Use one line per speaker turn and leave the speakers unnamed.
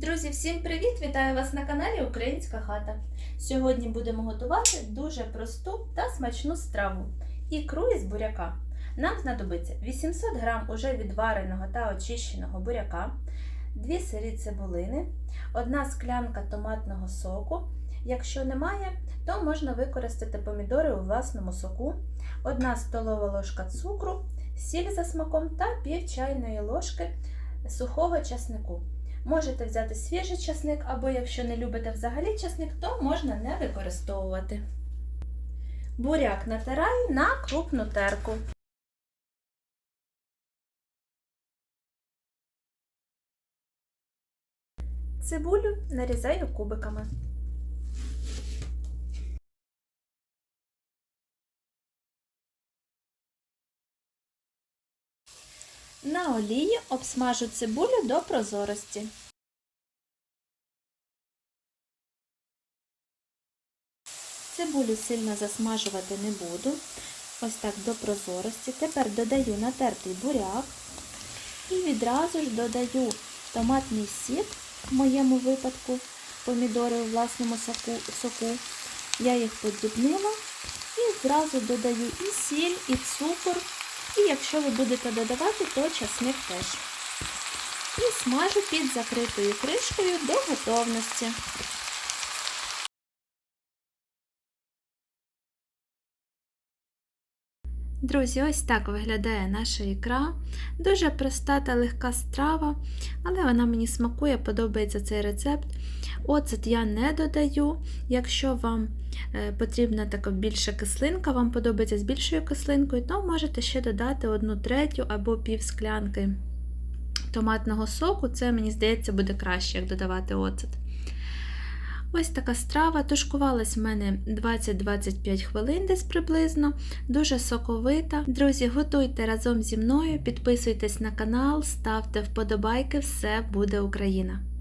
Друзі, всім привіт! Вітаю вас на каналі Українська хата. Сьогодні будемо готувати дуже просту та смачну страву ікру із буряка. Нам знадобиться 800 г уже відвареного та очищеного буряка, 2 сирі цибулини, 1 склянка томатного соку. Якщо немає, то можна використати помідори у власному соку, 1 столова ложка цукру, сіль за смаком та пів чайної ложки сухого часнику. Можете взяти свіжий часник, або якщо не любите взагалі часник, то можна не використовувати. Буряк натираю на крупну терку. Цибулю нарізаю кубиками. На олії обсмажу цибулю до прозорості. Цибулю сильно засмажувати не буду. Ось так до прозорості. Тепер додаю натертий буряк і відразу ж додаю томатний сік, в моєму випадку, помідори у власному соку. Я їх подрібнила і зразу додаю і сіль, і цукор. І якщо ви будете додавати, то часник теж. І смажу під закритою кришкою до готовності. Друзі, ось так виглядає наша ікра. Дуже проста та легка страва, але вона мені смакує, подобається цей рецепт. Оцет я не додаю. Якщо вам е, потрібна така більша кислинка, вам подобається з більшою кислинкою, то можете ще додати одну третю або пів склянки томатного соку. Це, мені здається, буде краще, як додавати оцет. Ось така страва. Тушкувалась в мене 20-25 хвилин десь приблизно, дуже соковита. Друзі, готуйте разом зі мною, підписуйтесь на канал, ставте вподобайки, все буде Україна!